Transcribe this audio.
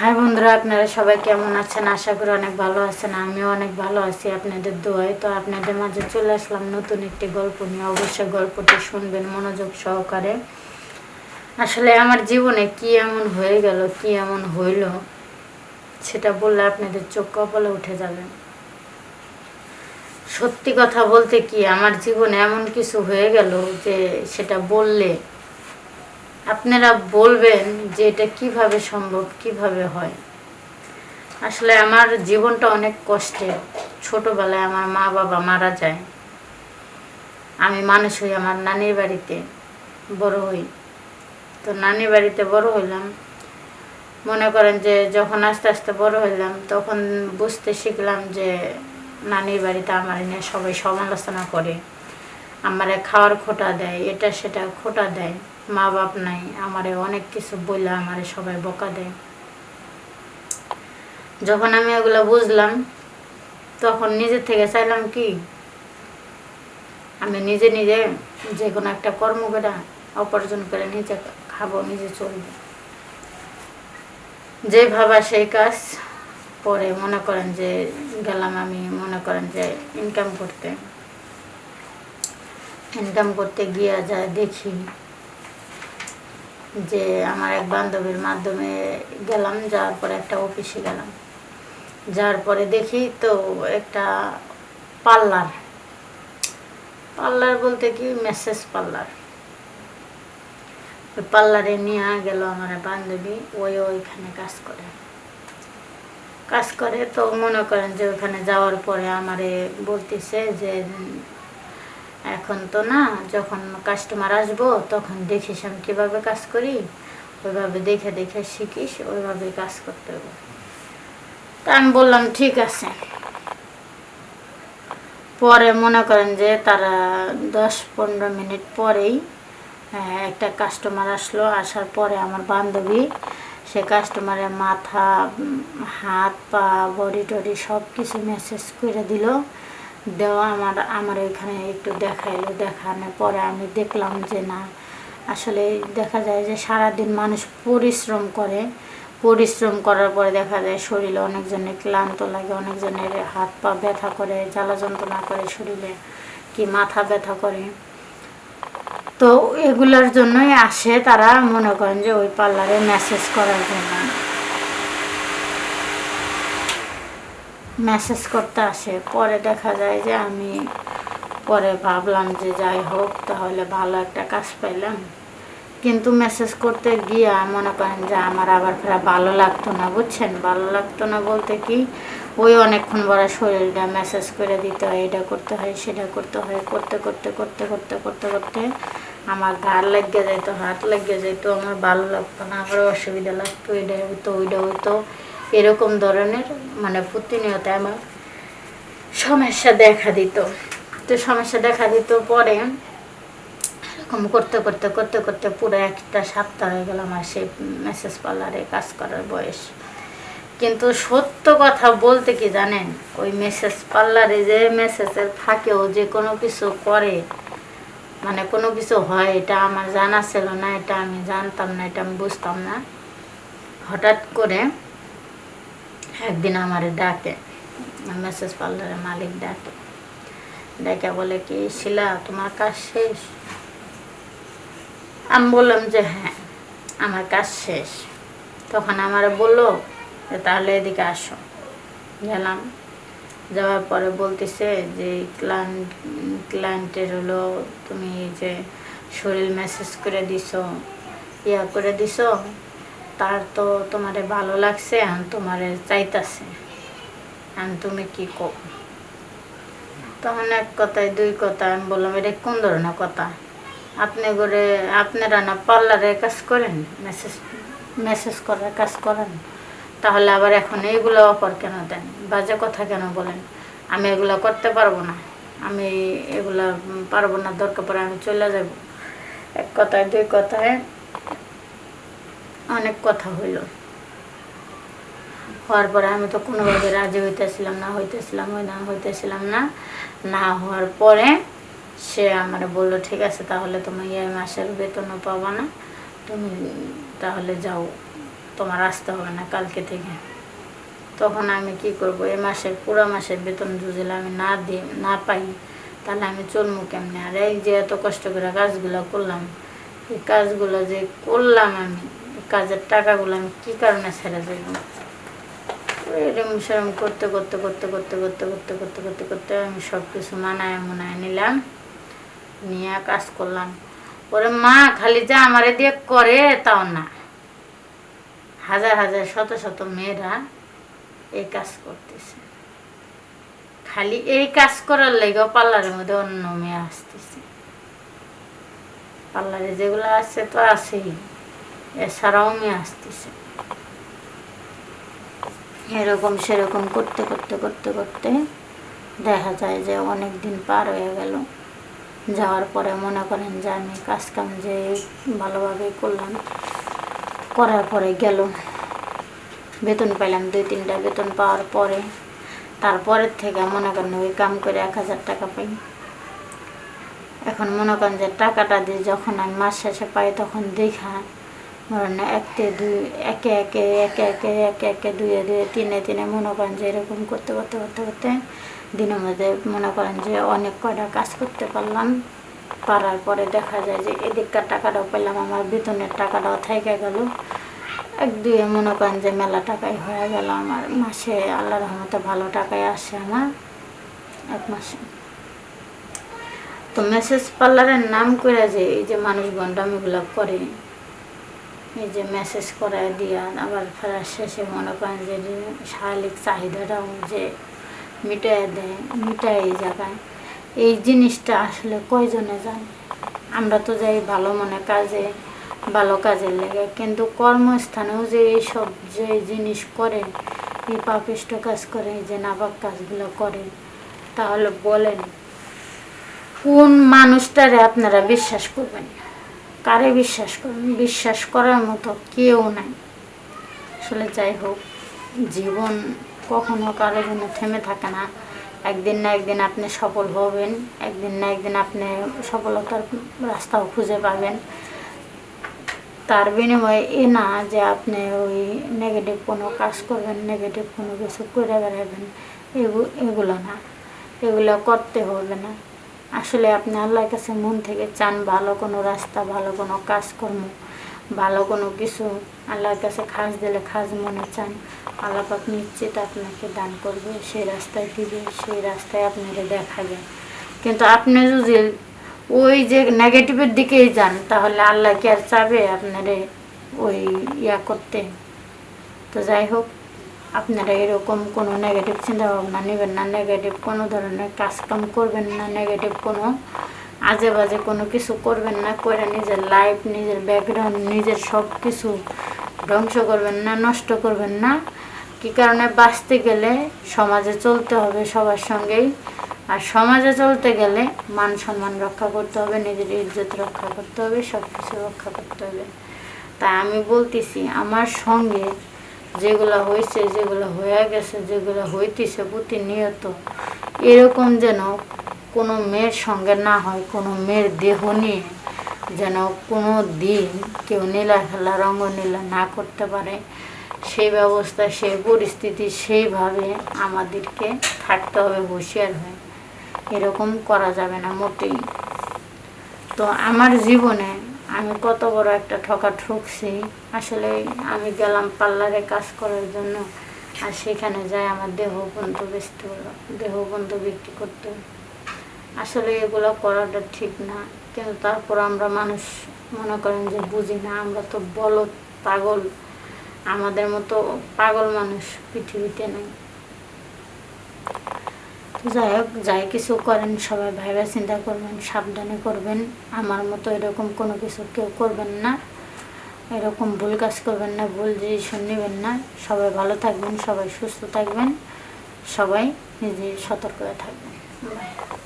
High বন্ধুরা, আপনারা সবাই কেমন আছেন? আশা করি অনেক ভালো আছেন, আমিও অনেক ভালো আছি আপনাদের দোয়ায়। তো আপনাদের মাঝে চলে আসলাম নতুন একটি গল্প নিয়ে। অবশ্যই গল্পটি শুনবেন মনোযোগ সহকারে। আসলে আমার জীবনে কি এমন হয়ে গেল, কি এমন হইল, সেটা বললে আপনাদের চোখ কপালে উঠে যাবে। সত্যি কথা বলতে কি, আমার জীবনে এমন কিছু হয়ে গেল যে সেটা বললে আপনারা বলবেন যে এটা কীভাবে সম্ভব, কীভাবে হয়? আসলে আমার জীবনটা অনেক কষ্টের। ছোটবেলায় আমার মা বাবা মারা যায়। আমি মানুষ হই আমার নানির বাড়িতে বড় হই। তো নানির বাড়িতে বড় হইলাম। মনে করেন যে যখন আস্তে আস্তে বড় হইলাম, তখন বুঝতে শিখলাম যে নানির বাড়িতে আমার নিয়ে সবাই সমালোচনা করে। আমারে খাওয়ার খোটা দেয়, এটা সেটা খোটা দেয়। মা বাপ নাই, আমারে অনেক কিছু বললে আমারে সবাই বকা দেয়। যখন আমি ওগুলো বুঝলাম, তখন নিজে থেকে চাইলাম কি, আমি নিজে নিজে যে কোনো একটা কর্ম করে অপার্জন করে নিজে খাব, নিজে চলবো। যে ভাবা সেই কাজ পরে মনে করেন যে গেলাম আমি, মনে করেন যে ইনকাম করতে। ইনকাম করতে গিয়ে যায় দেখি যে আমার এক বান্ধবীর মাধ্যমে গেলাম, যাওয়ার পরে একটা অফিসে গেলাম। যাওয়ার পরে দেখি তো একটা পার্লার পার্লার বলতে কি? মেসেজ পার্লার ওই পার্লারে নিয়ে গেল আমার বান্ধবী, ওই ওইখানে কাজ করে। কাজ করে তো মনে করেন যে ওখানে যাওয়ার পরে আমারে বলতেছে যে এখন তো না যখন কাস্টমার আসব তখন দেখিস আমি কীভাবে কাজ করি। ওইভাবে দেখে দেখে শিখিস ওইভাবে কাজ করতে হবে। তা আমি বললাম ঠিক আছে। পরে মনে করেন যে তারা দশ পনেরো মিনিট পরেই হ্যাঁ, একটা কাস্টমার আসলো। আসার পরে আমার বান্ধবী সে কাস্টমারের মাথা হাত পা বডি টডি সব কিছু মেসেজ করে দিল। দেওয়া আমার আমার ওইখানে একটু দেখাইলো, দেখানোর পরে আমি দেখলাম যে না, আসলে দেখা যায় যে সারাদিন মানুষ পরিশ্রম করে। পরিশ্রম করার পরে দেখা যায় শরীরে অনেকজনের ক্লান্ত লাগে, অনেকজনের হাত পা ব্যথা করে, জ্বালা যন্ত্রণা করে শরীরে, কি মাথা ব্যথা করে। তো এগুলোর জন্যই আসে তারা মনে করেন যে ওই পার্লারে মেসেজ করার জন্য। মেসেজ করতে আসে। পরে দেখা যায় যে আমি পরে ভাবলাম যে যাই হোক, তাহলে ভালো একটা কাজ পাইলাম কিন্তু মেসেজ করতে গিয়া মনে করেন যে আমার আবার ফেরা ভালো লাগতো না, বুঝছেন? ভালো লাগতো না বলতে কি, ওই অনেকক্ষণ বড় শরীরটা মেসেজ করে দিতে হয় এটা করতে হয়, সেটা করতে হয়, করতে করতে করতে করতে করতে করতে আমার ঘাড় লাগিয়ে যেত, হাত লাগিয়ে যেত, আমার ভালো লাগতো না, আমার অসুবিধা লাগতো এটা হইতো, ওইটা হইতো। এরকম ধরনের মানে প্রতিনিয়ত আমার সমস্যা দেখা দিত। তো সমস্যা দেখা দিত পরে এরকম করতে করতে করতে করতে পুরো একটা সপ্তাহ হয়ে গেল আমার সেই মেসেজ পার্লারে কাজ করার বয়স। কিন্তু সত্য কথা বলতে কি জানেন? ওই মেসেজ পার্লারে যে মেসেজের ফাঁকেও যে কোনো কিছু করে মানে কোনো কিছু হয়, এটা আমার জানা ছিল না, এটা আমি জানতাম না, এটা আমি বুঝতাম না। হঠাৎ করে একদিন আমার ডাকে মেসেজ পার্লারের মালিক ডাকে। ডেকে বলে, কি শিলা, তোমার কাজ শেষ? আমি বললাম যে হ্যাঁ আমার কাজ শেষ। তখন আমার বলল, যে, তাহলে এদিকে আসো। গেলাম। যাওয়ার পরে বলতেছে যে ক্লায়েন্ট ক্লায়েন্টের হলো, তুমি যে, শরীর মেসেজ করে দিছো, ইয়া করে দিছো? তার তো তোমারে ভালো লাগছে আর তোমারে চাইতাছে। আর তুমি কি কো তখন এক কথায়, দুই কথা আমি বললাম, এটা কোন ধরনের কথা? আপনি করে আপনারা না পার্লারে কাজ করেন? মেসেজ মেসেজ করার কাজ করেন? তাহলে আবার এখন এইগুলো অফার কেন দেন? বাজে কথা কেন বলেন? আমি এগুলো করতে পারব না। আমি এগুলো পারব না, দরকার পড়ে আমি চলে যাব। এক কথায়, দুই কথায় অনেক কথা হইল। হওয়ার পরে আমি তো কোনোভাবে রাজি হইতেছিলাম না, হইতেছিলাম ওই না, হইতেছিলাম না। না হওয়ার পরে সে আমার বলল, ঠিক আছে, তাহলে তুমি এই মাসের বেতনও পাবা না। তুমি তাহলে যাও, তোমার আসতে হবে না কালকে থেকে। তখন আমি কি করব, এ মাসের, পুরো মাসের বেতন যদি আমি না দিই, না পাই, তাহলে আমি চলবো কেমনে? আর এই যে এত কষ্ট করে কাজগুলো করলাম, এই কাজগুলো যে করলাম আমি কাজের টাকাগুলো আমি কী কারণে ছেড়ে দেব এরম সেরম করতে করতে করতে করতে করতে করতে করতে করতে করতে আমি সব কিছু মানায় মনায় নিলাম, নিয়ে কাজ করলাম। ওরে মা খালি যে আমারে দিয়ে করে তাও না। হাজার হাজার, শত শত মেয়েরা এই কাজ করতেছে। খালি এই কাজ করার লেগে পার্লারের মধ্যে অন্য মেয়ে আসতেছে। পার্লারে যেগুলো আছে তো আছেই। এছাড়াও মেয়ে আসতেছে। এরকম সেরকম করতে করতে করতে করতে দেখা যায় যে অনেক দিন পার হয়ে গেল। যাওয়ার পরে মনে করেন যে আমি কাজ কাম যে ভালোভাবে করলাম, করার পরে গেল। বেতন পাইলাম দুই, তিনটা বেতন পাওয়ার পরে, তারপরের থেকে মনে করেন ওই কাম করে এক হাজার টাকা পাই। এখন মনে করেন যে টাকাটা দিয়ে যখন আমি মাস শেষে পাই তখন দেখা ধরেন একে দুই, একে একে একে একে একে একে দুয়ে দুয়ে তিনে তিনে মনে করেন যে এরকম করতে করতে করতে করতে দিনের মধ্যে মনে করেন যে অনেক কয়টা কাজ করতে পারলাম। পারার পরে দেখা যায় যে এদিককার টাকাটাও পেলাম, আমার বেতনের টাকাটাও থেকে গেল। এক দুয়ে মনে করেন যে মেলা টাকাই হয়ে গেল আমার। মাসে আল্লাহ রহমতে ভালো টাকাই আসে আমার এক মাসে। তো মেসেজ পার্লারের নাম করে যে এই যে মানুষ গন্ডামিগুলো করে। এই যে মেসেজ করে দিয়া আবার ফেরার শেষে মনে করেন যে শারীরিক চাহিদাটাও যে মিটাই দেয় মিটায় এই জায়গায়। এই জিনিসটা আসলে কয়জনে জানে? আমরা তো যাই ভালো মনে কাজে, ভালো কাজের লেগে। কিন্তু কর্মস্থানেও যে এইসব যে জিনিস করে, এই পাপিষ্ট কাজ করে যে নাবাক কাজগুলো করে, তাহলে বলেন, কোন মানুষটারে আপনারা বিশ্বাস করবেন কারে বিশ্বাস বিশ্বাস করার মতো কেউ নাই। আসলে যাই হোক, জীবন কখনো কারোর জন্য থেমে থাকে না। একদিন না একদিন আপনি সফল হবেন, একদিন না একদিন আপনি সফলতার রাস্তাও খুঁজে পাবেন। তার বিনিময়ে এ না যে আপনি ওই নেগেটিভ কোনো কাজ করবেন নেগেটিভ কোনো কিছু করে বেড়াবেন, এগু- এগুলো না। এগুলো করতে হবে না। আসলে আপনি আল্লাহর কাছে মন থেকে চান ভালো কোনো রাস্তা, ভালো কোনো কাজকর্ম, ভালো কোনো কিছু, আল্লাহর কাছে খাস দিলে খাস মনে চান, আল্লাহ পাক নিশ্চিত আপনাকে দান করবে, সেই রাস্তায় দিবে সেই রাস্তায় আপনাকে দেখাবে। কিন্তু আপনি যদি ওই যে নেগেটিভের দিকেই যান, তাহলে আল্লাহ কি আর চাবে আপনারে ওই ইয়া করতে? তো যাই হোক আপনারা এরকম কোনো নেগেটিভ চিন্তা ভাবনা নেবেন না। নেগেটিভ কোনো ধরনের কাজকাম করবেন না। নেগেটিভ কোনো আজে বাজে কোনো কিছু করবেন না। করে নিজের লাইফ নিজের ব্যাকগ্রাউন্ড নিজের সব কিছু ধ্বংস করবেন না, নষ্ট করবেন না। কি কারণে? বাঁচতে গেলে সমাজে চলতে হবে সবার সঙ্গেই। আর সমাজে চলতে গেলে মান সম্মান রক্ষা করতে হবে, নিজের ইজ্জত রক্ষা করতে হবে সব কিছু রক্ষা করতে হবে। তাই আমি বলতেছি, আমার সঙ্গে যেগুলো হয়েছে, যেগুলো হয়ে গেছে, যেগুলো হইতেছে প্রতিনিয়ত, এরকম যেন কোনো মেয়ের সঙ্গে না হয়, কোনো মেয়ের দেহ নিয়ে যেন কোনো দিন কেউ নীলা খেলা রঙ্গনীলা না করতে পারে, সেই ব্যবস্থা, সেই পরিস্থিতি সেইভাবে আমাদেরকে থাকতে হবে, হুঁশিয়ার হয়ে। এরকম করা যাবে না মোটেই। তো আমার জীবনে আমি কত বড় একটা ঠকা ঠকছি। আসলে আমি গেলাম পার্লারে কাজ করার জন্য, আর সেখানে যাই আমার দেহ বেচতে হলো দেহ বন্ধু বিক্রি করতে। আসলে এগুলো করাটা ঠিক না, কিন্তু তারপর আমরা মানুষ মনে করেন যে বুঝি না, আমরা তো বলদ, পাগল। আমাদের মতো পাগল মানুষ পৃথিবীতে নেই। যাই হোক, যাই কিছু করেন, সবাই ভাইবা চিন্তা করবেন, সাবধানে করবেন। আমার মতো এরকম কোনো কিছু কেউ করবেন না। এরকম ভুল কাজ করবেন না, ভুল জিনিস নেবেন না। সবাই ভালো থাকবেন, সবাই সুস্থ থাকবেন। সবাই নিজে সতর্ক থাকবেন.